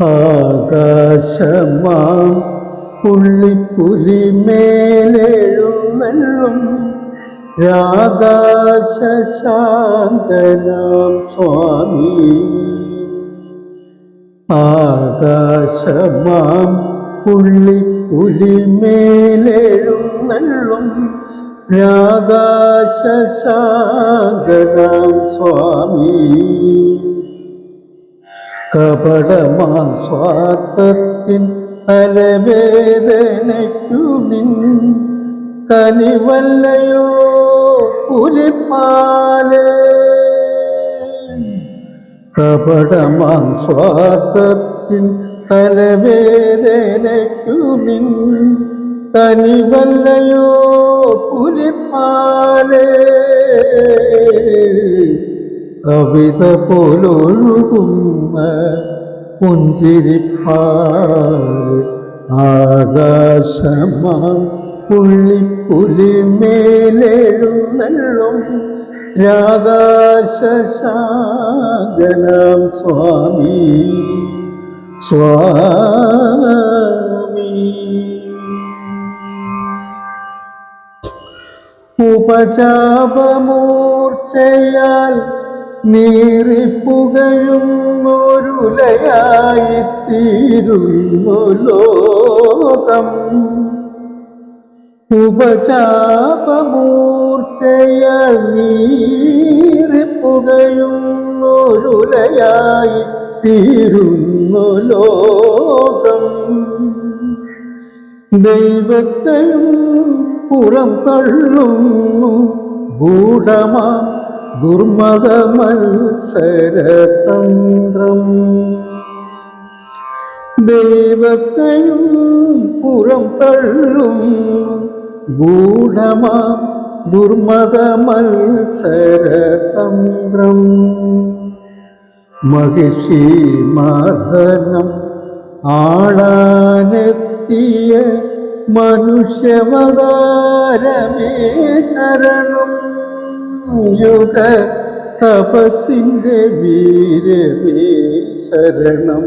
ആകാശമാം പുള്ളിപ്പുലി മേലെഴുന്നള്ളും രാകാശാന്തനാം സ്വാമി. ആകാശമാം പുള്ളിപ്പുലി മേലെഴുന്നള്ളും രാകാശാന്തനാം സ്വാമി. കപടമാ സ്വാർത്ഥത്തിൻ തലവേദനയ്ക്കു നിൻ കനിവല്ലയോ പുലിപ്പാലേ. കപടമാം സ്വാർത്ഥത്തിൻ തലവേദനയ്ക്കു നിൻ കനിവല്ലയോ കവിത പോലൊഴുകുന്ന പുഞ്ചിരിപ്പാൽ ആകാശമാ പുള്ളിപ്പുലി മേലെഴുന്നള്ളും സ്വാമി സ്വാമി. ഉപചാപമൂർച്ചയാൽ നീറിപ്പുകയുന്നൊരുലയായിത്തീരുന്നു ലോകം. ഉപചാപമൂർച്ചയാൽ നീറിപ്പുകയുന്നൊരുലയായി തീരുന്നു ലോകം. ദൈവത്തെയും പുറം തള്ളുന്നു ഗൂഢമാം ദുർമത മത്സരതന്ത്രം ദൈവത്തെയും പുറം തള്ളും ഗൂഢമാ ദുർമത മത്സരതന്ത്രം മഹിഷി മർദ്ദനം ആടാനെത്തിയ മനുഷ്യമതാരമേ ശരണം. യുഗ തപസിന്റെ വീരവേ ശരണം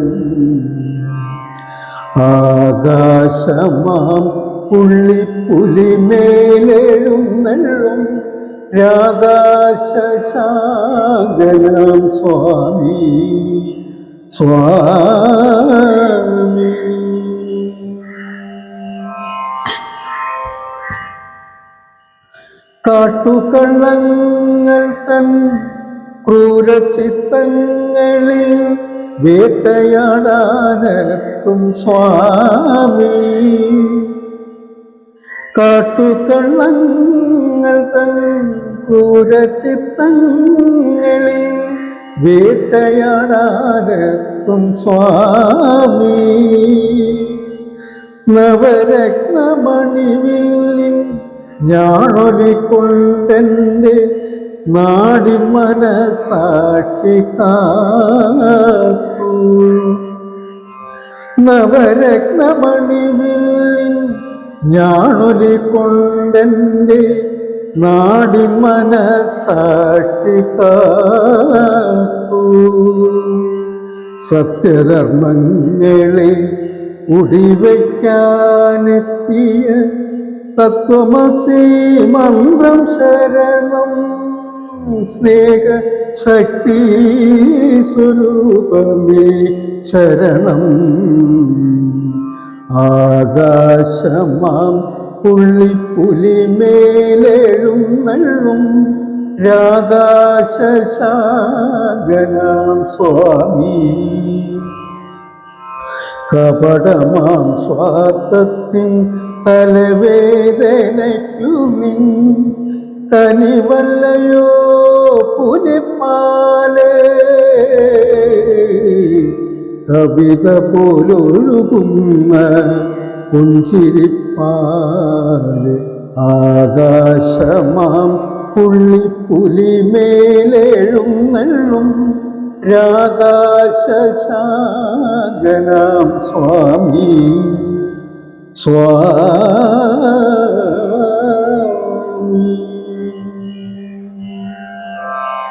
ആകാശമാം പുള്ളിപ്പുലി മേലെഴുന്നള്ളും രാകാശാഗനാം സ്വാമി. സ്വാമി കാട്ടുകള്ളങ്ങൾ തൻ ക്രൂരചിത്തങ്ങളിൽ വേട്ടയാടാനെത്തും സ്വാമി. കാട്ടുകള്ളങ്ങൾ തൻ ക്രൂരചിത്തങ്ങളിൽ വേട്ടയാടാനെത്തും സ്വാമി. നവരത്നമണിവില്ലിൻ ഞാണൊലിക്കൊണ്ടെന്റെ നാടിൻ മനസാക്ഷി കാക്കൂ നവരത്നമണിവില്ലിൻ ഞാനൊലിക്കൊണ്ടെന്റെ നാടിൻ മനസാക്ഷി കാക്കൂ സത്യധർമ്മങ്ങളെ ഉടിവയ്ക്കാനെത്തിയ തത്വമസി മന്ത്രം ശരണം. സ്നേഹ ശക്തി സ്വരൂപമേ ശരണം. ആകാശമാം പുള്ളിപ്പുലി മേലെഴുന്നള്ളും രാകാശാഗനാം സ്വാമി. കപടമാം സ്വാർത്ഥത്തിൻ തലവേദനയ്ക്കു നിൻ കനിവല്ലയോ പുലിപ്പാൽ. കവിത പോലൊഴുകുന്ന പുഞ്ചിരിപ്പാൽ ആകാശമാം പുള്ളിപ്പുലി മേലെഴുന്നള്ളും രാകാശാഗനാം സ്വാമി. സ്വാമി